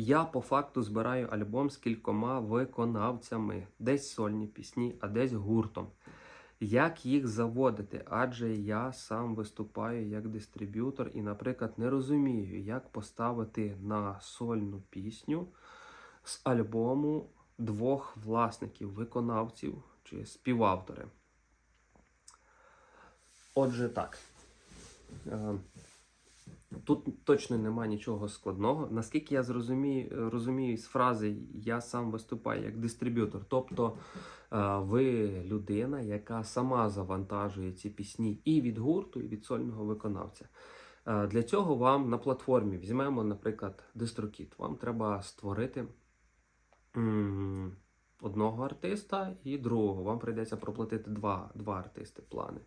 Я по факту збираю альбом з кількома виконавцями, десь сольні пісні, а десь гуртом. Як їх заводити? Адже я сам виступаю як дистриб'ютор і, наприклад, не розумію, як поставити на сольну пісню з альбому двох власників, виконавців чи співавтори. Отже, так. Е, Тут точно нема нічого складного. Наскільки я зрозумію, розумію з фрази я сам виступаю як дистриб'ютор. Тобто е, ви людина, яка сама завантажує ці пісні і від гурту, і від сольного виконавця. Е, Для цього вам на платформі візьмемо, наприклад, DistroKid. Вам треба створити одного артиста і другого. Вам прийдеться проплатити два, два артисти плани.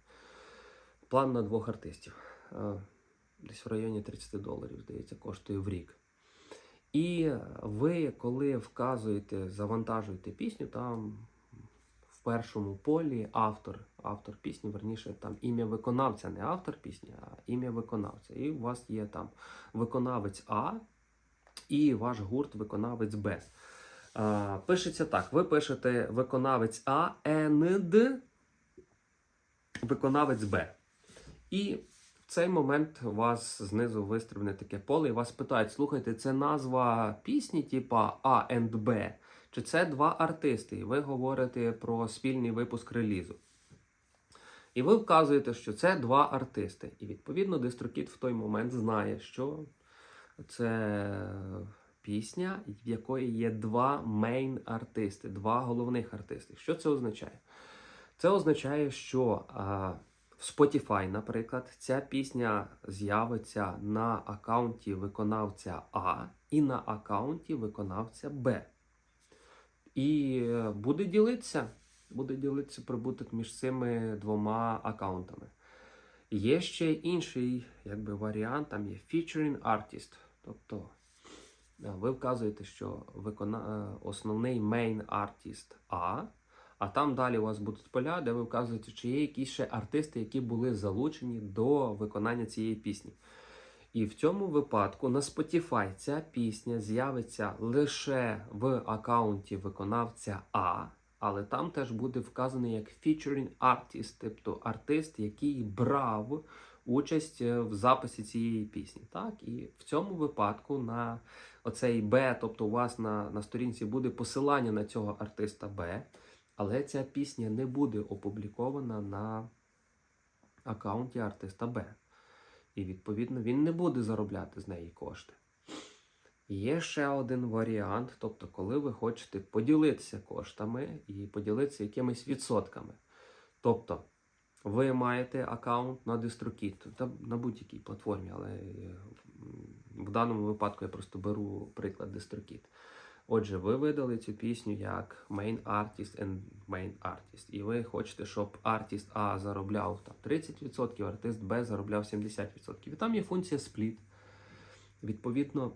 План на двох артистів. Е, Десь в районі 30 доларів, здається, коштує в рік. І ви, коли вказуєте, завантажуєте пісню, там в першому полі автор, автор пісні, верніше, там ім'я виконавця, не автор пісні, а ім'я виконавця. І у вас є там виконавець А і ваш гурт виконавець Б. Пишеться так: ви пишете виконавець А, ЕНД, виконавець Б. І цей момент у вас знизу вистрибне таке поле, і вас питають: слухайте, це назва пісні, типа А and Б, чи це два артисти? І ви говорите про спільний випуск релізу. І ви вказуєте, що це два артисти. І відповідно дистрокіт в той момент знає, що це пісня, в якої є два мейн-артисти, два головних артисти. Що це означає? Це означає, що а, в Spotify, наприклад, ця пісня з'явиться на аккаунті виконавця А і на аккаунті виконавця Б. І е, буде ділитися, буде ділитися прибуток між цими двома аккаунтами. Є ще інший якби, варіант, там є featuring artist. Тобто е, ви вказуєте, що викона... е, основний main artist А, а там далі у вас будуть поля, де ви вказуєте, чи є якісь ще артисти, які були залучені до виконання цієї пісні. І в цьому випадку на Spotify ця пісня з'явиться лише в аккаунті виконавця А, але там теж буде вказаний як featuring artist, тобто артист, який брав участь е, в записі цієї пісні. Так? І в цьому випадку на оцей Б, тобто у вас на, на сторінці буде посилання на цього артиста Б, але ця пісня не буде опублікована на аккаунті артиста Б. І відповідно він не буде заробляти з неї кошти. Є ще один варіант, тобто, коли ви хочете поділитися коштами і поділитися якимись відсотками. Тобто, ви маєте аккаунт на DistroKid, на будь-якій платформі, але е, в даному випадку я просто беру приклад DistroKid. Отже, ви видали цю пісню як Main Artist and Main Artist. І ви хочете, щоб артист А заробляв там 30%, артист Б заробляв 70%. І там є функція спліт. Відповідно,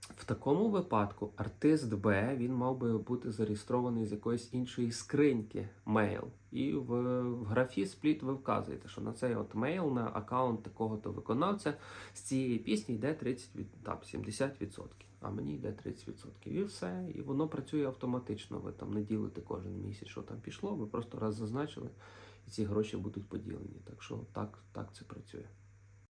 в такому випадку артист Б він мав би бути зареєстрований з якоїсь іншої скриньки mail. І в, в графі Split ви вказуєте, що на цей от мейл на аккаунт такого-то виконавця з цієї пісні йде 30, там, 70%, а мені йде 30%. І все, і воно працює автоматично. Ви там не ділите кожен місяць, що там пішло, ви просто раз зазначили, і ці гроші будуть поділені. Так що так, так це працює.